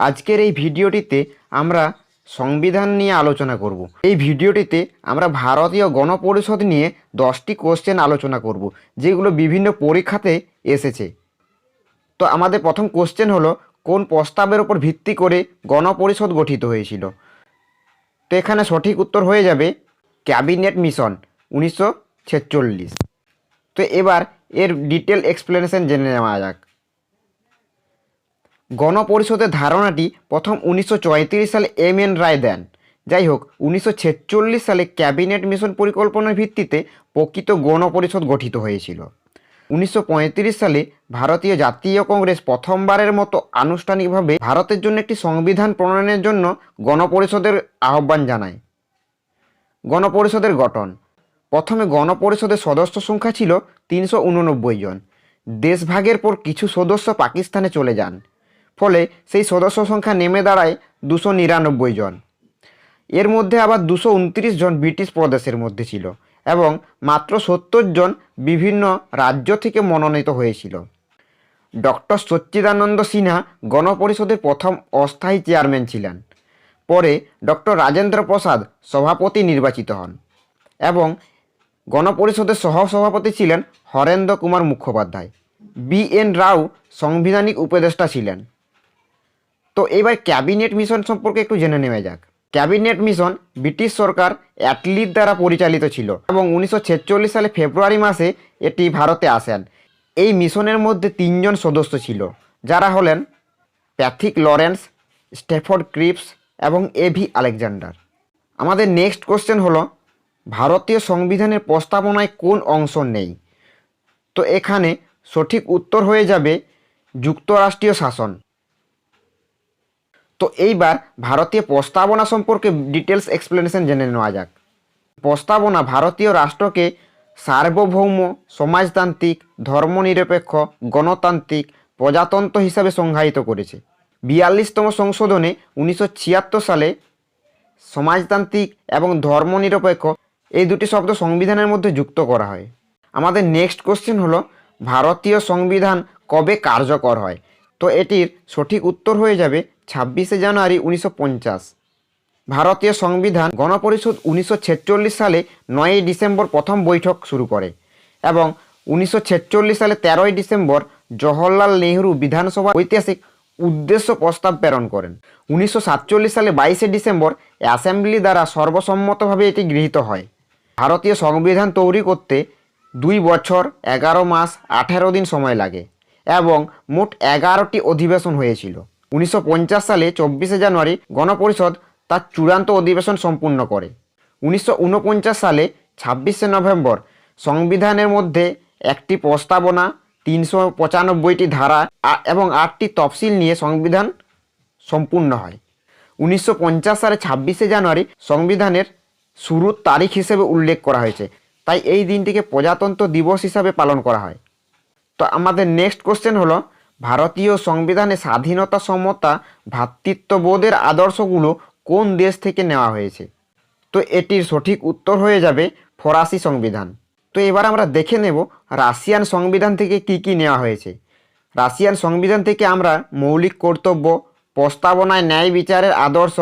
আজকের এই ভিডিওটিতে আমরা সংবিধান নিয়ে আলোচনা করব। এই ভিডিওটিতে আমরা ভারতীয় গণপরিষদ নিয়ে দশটি কোশ্চেন আলোচনা করব, যেগুলো বিভিন্ন পরীক্ষাতে এসেছে। তো আমাদের প্রথম কোশ্চেন হলো, কোন প্রস্তাবের উপর ভিত্তি করে গণপরিষদ গঠিত হয়েছিল? তো এখানে সঠিক উত্তর হয়ে যাবে, ক্যাবিনেট মিশন, উনিশশো ছেচল্লিশ। তো এবার এর ডিটেল এক্সপ্লেনেশন জেনে নেওয়া যাক। গণপরিষদের ধারণাটি প্রথম উনিশশো সালে এম এন রায় দেন। যাই হোক উনিশশো ছেচল্লিশ সালে ক্যাবিনেট মিশন পরিকল্পনার ভিত্তিতে প্রকৃত গণপরিষদ গঠিত হয়েছিল। উনিশশো পঁয়ত্রিশ সালে ভারতীয় জাতীয় কংগ্রেস প্রথমবারের মতো আনুষ্ঠানিকভাবে ভারতের জন্য একটি সংবিধান প্রণয়নের জন্য গণপরিষদের আহ্বান জানায়। গণপরিষদের গঠন। প্রথমে গণপরিষদের সদস্য সংখ্যা ছিল তিনশো উননব্বই জন। দেশভাগের পর কিছু সদস্য পাকিস্তানে চলে যান। ফলে সেই সদস্য সংখ্যা নেমে দাঁড়ায় দুশো নিরানব্বই জন। এর মধ্যে আবার দুশো উনত্রিশ জন ব্রিটিশ প্রদেশের মধ্যে ছিল এবং মাত্র সত্তর জন বিভিন্ন রাজ্য থেকে মনোনীত হয়েছিল। ডক্টর সচ্চিদানন্দ সিনহা গণপরিষদের প্রথম অস্থায়ী চেয়ারম্যান ছিলেন। পরে ডক্টর রাজেন্দ্র প্রসাদ সভাপতি নির্বাচিত হন এবং গণপরিষদের সহসভাপতি ছিলেন হরেন্দ্র কুমার মুখোপাধ্যায়। বি এন রাও সাংবিধানিক উপদেষ্টা ছিলেন। তো এবার ক্যাবিনেট মিশন সম্পর্কে একটু জেনে নেওয়া যাক। ক্যাবিনেট মিশন ব্রিটিশ সরকার অ্যাটলির দ্বারা পরিচালিত ছিল এবং উনিশশো ছেচল্লিশ সালে ফেব্রুয়ারি মাসে এটি ভারতে আসেন। এই মিশনের মধ্যে তিনজন সদস্য ছিল, যারা হলেন প্যাথিক লরেন্স, স্টেফোর্ড ক্রিপস এবং এভি আলেকজান্ডার। আমাদের নেক্সট কোশ্চেন হলো, ভারতীয় সংবিধানের প্রস্তাবনায় কোন অংশ নেই? তো এখানে সঠিক উত্তর হয়ে যাবে যুক্তরাষ্ট্রীয় শাসন। তো এইবার ভারতীয় প্রস্তাবনা সম্পর্কে ডিটেলস এক্সপ্লেনেশন জেনে নেওয়া যাক। প্রস্তাবনা ভারতীয় রাষ্ট্রকে সার্বভৌম, সমাজতান্ত্রিক, ধর্মনিরপেক্ষ, গণতান্ত্রিক, প্রজাতন্ত্র হিসাবে সংজ্ঞায়িত করেছে। বিয়াল্লিশতম সংশোধনে উনিশশো ছিয়াত্তর সালে সমাজতান্ত্রিক এবং ধর্মনিরপেক্ষ এই দুটি শব্দ সংবিধানের মধ্যে যুক্ত করা হয়। আমাদের নেক্সট কোশ্চেন হলো, ভারতীয় সংবিধান কবে কার্যকর হয়? তো এটির সঠিক উত্তর হয়ে যাবে ছাব্বিশে জানুয়ারি উনিশশো পঞ্চাশ। ভারতীয় সংবিধান গণপরিষদ উনিশশো ছেচল্লিশ সালে নয়ই ডিসেম্বর প্রথম বৈঠক শুরু করে এবং উনিশশো ছেচল্লিশ সালে তেরোই ডিসেম্বর জওহরলাল নেহরু বিধানসভা ঐতিহাসিক উদ্দেশ্য প্রস্তাব প্রেরণ করেন। উনিশশো সাতচল্লিশ সালে বাইশে ডিসেম্বর অ্যাসেম্বলি দ্বারা সর্বসম্মতভাবে এটি গৃহীত হয়। ভারতীয় সংবিধান তৈরি করতে দুই বছর, এগারো মাস, আঠেরো দিন সময় লাগে। এবং মোট এগারোটি অধিবেশন হয়েছিল। উনিশশো পঞ্চাশ সালে চব্বিশে জানুয়ারি গণপরিষদ তার চূড়ান্ত অধিবেশন সম্পূর্ণ করে। উনিশশো ঊনপঞ্চাশ সালে ছাব্বিশে নভেম্বর সংবিধানের মধ্যে একটি প্রস্তাবনা, তিনশো পঁচানব্বইটি ধারা এবং আটটি তফসিল নিয়ে সংবিধান সম্পূর্ণ হয়। উনিশশো পঞ্চাশ সালে ছাব্বিশে জানুয়ারি সংবিধানের শুরুর তারিখ হিসেবে উল্লেখ করা হয়েছে। তাই এই দিনটিকে প্রজাতন্ত্র দিবস হিসাবে পালন করা হয়। তো আমাদের নেক্সট কোশ্চেন হলো, ভারতীয় সংবিধানে স্বাধীনতা সমতা ভ্রাতৃত্ববোধের আদর্শগুলো কোন দেশ থেকে নেওয়া হয়েছে? তো এটির সঠিক উত্তর হয়ে যাবে ফরাসি সংবিধান। তো এবার আমরা দেখে নেব রাশিয়ান সংবিধান থেকে কি কি নেওয়া হয়েছে। রাশিয়ান সংবিধান থেকে আমরা মৌলিক কর্তব্য, প্রস্তাবনায় ন্যায় বিচারের আদর্শ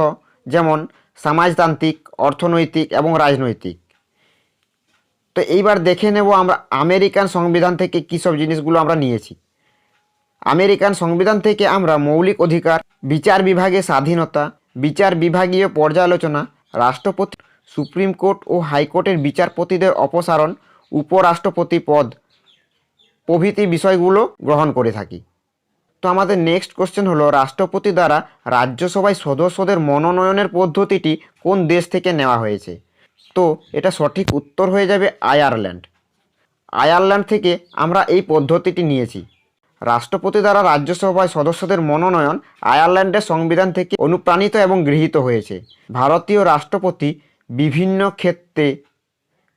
যেমন সমাজতান্ত্রিক, অর্থনৈতিক এবং রাজনৈতিক। তো এইবার দেখে নেব আমরা আমেরিকান সংবিধান থেকে কী সব জিনিসগুলো আমরা নিয়েছি। আমেরিকান সংবিধান থেকে আমরা মৌলিক অধিকার, বিচার বিভাগে স্বাধীনতা, বিচার বিভাগীয় পর্যালোচনা, রাষ্ট্রপতি, সুপ্রিম কোর্ট ও হাইকোর্টের বিচারপতিদের অপসারণ, উপরাষ্ট্রপতি পদ, প্রভৃতি বিষয়গুলো গ্রহণ করে থাকি। তো আমাদের নেক্সট কোশ্চেন হলো, রাষ্ট্রপতি দ্বারা রাজ্যসভায় সদস্যদের মনোনয়নের পদ্ধতিটি কোন দেশ থেকে নেওয়া হয়েছে? তো এটা সঠিক উত্তর হয়ে যাবে আয়ারল্যান্ড। আয়ারল্যান্ড থেকে আমরা এই পদ্ধতিটি নিয়েছি। রাষ্ট্রপতি দ্বারা রাজ্যসভায় সদস্যদের মনোনয়ন আয়ারল্যান্ডের সংবিধান থেকে অনুপ্রাণিত এবং গৃহীত হয়েছে। ভারতীয় রাষ্ট্রপতি বিভিন্ন ক্ষেত্রে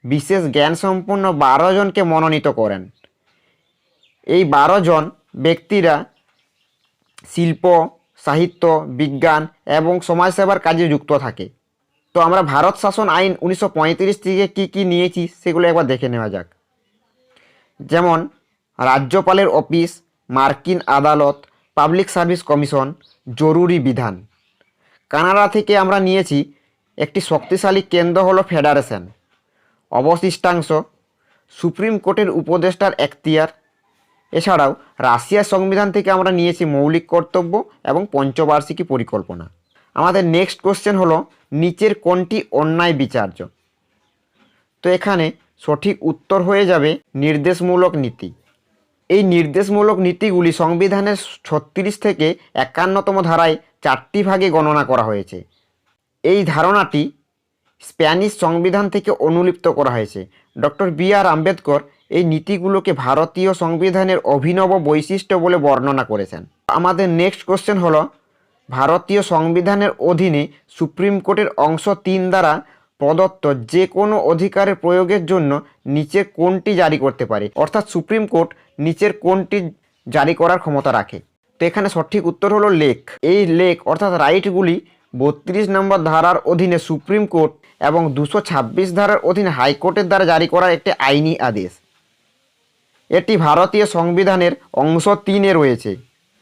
বিশেষ জ্ঞানসম্পন্ন বারো জনকে মনোনীত করেন। এই বারো জন ব্যক্তিরা শিল্প, সাহিত্য, বিজ্ঞান এবং সমাজসেবার কাজে যুক্ত থাকে। তো আমরা ভারত শাসন আইন উনিশশো পঁয়ত্রিশ থেকে কি কি নিয়েছি সেগুলো একবার দেখে নেওয়া যাক। যেমন, রাজ্যপালের অফিস, মার্কিন আদালত, পাবলিক সার্ভিস কমিশন, জরুরি বিধান। কানাডা থেকে আমরা নিয়েছি, একটি শক্তিশালী কেন্দ্র হলো ফেডারেশন। অবশিষ্টাংশ, সুপ্রিম কোর্টের উপদেষ্টার এখতিয়ার। এছাড়াও, রাশিয়ার সংবিধান থেকে আমরা নিয়েছি মৌলিক কর্তব্য এবং পঞ্চবার্ষিকী পরিকল্পনা। আমাদের নেক্সট কোশ্চেন হলো, নিচের কোনটি অন্যায় বিচার্য? তো এখানে সঠিক উত্তর হয়ে যাবে নির্দেশমূলক নীতি। এই নির্দেশমূলক নীতিগুলি সংবিধানের ছত্রিশ থেকে একান্নতম ধারায় চারটি ভাগে গণনা করা হয়েছে। এই ধারণাটি স্প্যানিশ সংবিধান থেকে অনুলিপ্ত করা হয়েছে। ডক্টর বি আর আম্বেদকর এই নীতিগুলোকে ভারতীয় সংবিধানের অভিনব বৈশিষ্ট্য বলে বর্ণনা করেছেন। আমাদের নেক্সট কোশ্চেন হলো ভারতীয় সংবিধানের অধীনে সুপ্রিম কোর্টের অংশ তিন দ্বারা প্রদত্ত যে কোনো অধিকারের প্রয়োগের জন্য নিচের কোনটি জারি করতে পারে। অর্থাৎ সুপ্রিম কোর্ট নিচের কোনটি জারি করার ক্ষমতা রাখে। তো এখানে সঠিক উত্তর হলো লেখ এই লেখ অর্থাৎ রাইটগুলি বত্রিশ নম্বর ধারার অধীনে সুপ্রিম কোর্ট এবং দুশো ছাব্বিশ ধারার অধীনে হাইকোর্টের দ্বারা জারি করার একটি আইনি আদেশ। এটি ভারতীয় সংবিধানের অংশ তিনে রয়েছে।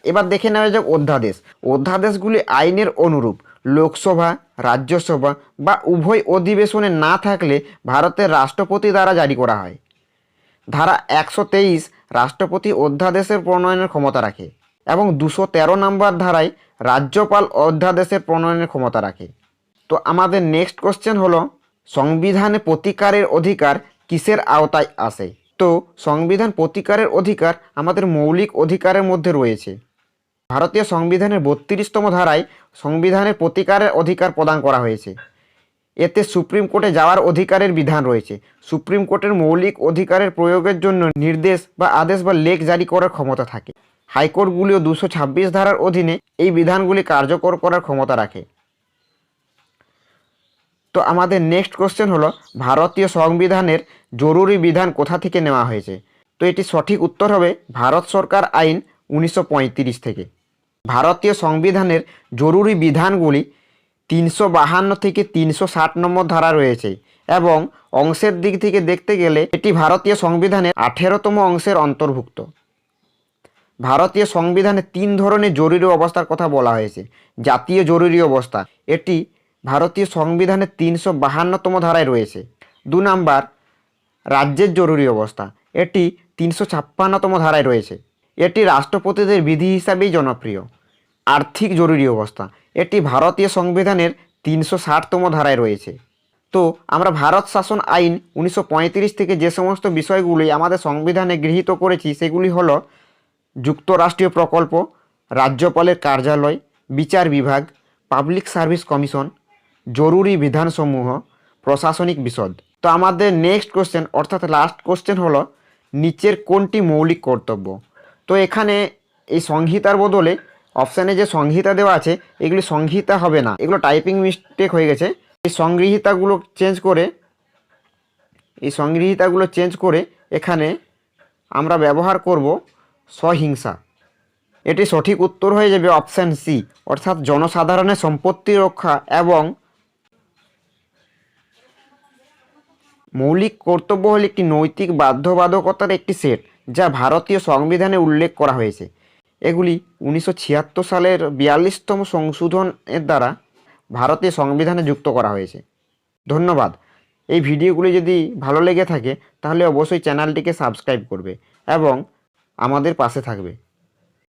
এবার দেখে নেওয়া যাক অধ্যাদেশ। অধ্যাদেশগুলি আইনের অনুরূপ। লোকসভা, রাজ্যসভা বা উভয় অধিবেশনে না থাকলে ভারতের রাষ্ট্রপতি দ্বারা জারি করা হয়। ধারা একশো তেইশ রাষ্ট্রপতি অধ্যাদেশের প্রণয়নের ক্ষমতা রাখে এবং দুশো তেরো নম্বর ধারায় রাজ্যপাল অধ্যাদেশের প্রণয়নের ক্ষমতা রাখে। তো আমাদের নেক্সট কোশ্চেন হলো, সংবিধানে প্রতিকারের অধিকার কিসের আওতায় আসে? তো সংবিধান প্রতিকারের অধিকার আমাদের মৌলিক অধিকারের মধ্যে রয়েছে। ভারতীয় সংবিধানের বত্রিশতম ধারায় সংবিধানের প্রতিকারের অধিকার প্রদান করা হয়েছে। এতে সুপ্রিম কোর্টে যাওয়ার অধিকারের বিধান রয়েছে। সুপ্রিম কোর্টের মৌলিক অধিকারের প্রয়োগের জন্য নির্দেশ বা আদেশ বা লেখ জারি করার ক্ষমতা থাকে। হাইকোর্টগুলিও দুশো ছাব্বিশ ধারার অধীনে এই বিধানগুলি কার্যকর করার ক্ষমতা রাখে। তো আমাদের নেক্সট কোশ্চেন হলো, ভারতীয় সংবিধানের জরুরি বিধান কোথা থেকে নেওয়া হয়েছে? তো এটি সঠিক উত্তর হবে, ভারত সরকার আইন উনিশশো পঁয়ত্রিশ থেকে। ভারতীয় সংবিধানের জরুরি বিধানগুলি তিনশো বাহান্ন থেকে তিনশো ষাট নম্বর ধারা রয়েছে এবং অংশের দিক থেকে দেখতে গেলে এটি ভারতীয় সংবিধানের আঠেরোতম অংশের অন্তর্ভুক্ত। ভারতীয় সংবিধানে তিন ধরনের জরুরি অবস্থার কথা বলা হয়েছে। জাতীয় জরুরি অবস্থা, এটি ভারতীয় সংবিধানের তিনশো বাহান্নতম ধারায় রয়েছে। দু নাম্বার, রাজ্যের জরুরি অবস্থা, এটি তিনশো ছাপ্পান্নতম ধারায় রয়েছে। এটি রাষ্ট্রপতিদের বিধি হিসাবেই জনপ্রিয়। আর্থিক জরুরি অবস্থা। এটি ভারতীয় সংবিধানের তিনশো ষাটতম ধারায় রয়েছে। তো, আমরা ভারত শাসন আইন উনিশশো পঁয়ত্রিশ থেকে যে সমস্ত বিষয়গুলি আমাদের সংবিধানে গৃহীত করেছি, সেগুলি হলো যুক্তরাষ্ট্রীয় প্রকল্প, রাজ্যপালের কার্যালয়, বিচার বিভাগ, পাবলিক সার্ভিস কমিশন, জরুরি বিধানসমূহ, প্রশাসনিক বিশদ। তো, আমাদের নেক্সট কোশ্চেন, অর্থাৎ লাস্ট কোশ্চেন হলো, নিচের কোনটি মৌলিক কর্তব্য? তো এখানে এই সংহিতার বদলে অপশানে যে সংহিতা দেওয়া আছে, এগুলি সংহিতা হবে না। এগুলো টাইপিং মিস্টেক হয়ে গেছে। এই সংগৃহীতাগুলো চেঞ্জ করে, এই সংগৃহীতাগুলো চেঞ্জ করে এখানে আমরা ব্যবহার করব সহিংসা। এটি সঠিক উত্তর হয়ে যাবে অপশান সি অর্থাৎ জনসাধারণের সম্পত্তি রক্ষা এবং মৌলিক কর্তব্য হল একটি নৈতিক বাধ্যবাধকতার একটি সেট যা ভারতীয় সংবিধানে উল্লেখ করা হয়েছে। এগুলি উনিশশো ছিয়াত্তর সালের বিয়াল্লিশতম সংশোধনের দ্বারা ভারতীয় সংবিধানে যুক্ত করা হয়েছে। ধন্যবাদ। এই ভিডিওগুলি যদি ভালো লেগে থাকে, তাহলে অবশ্যই চ্যানেলটিকে সাবস্ক্রাইব করবে এবং আমাদের পাশে থাকবে।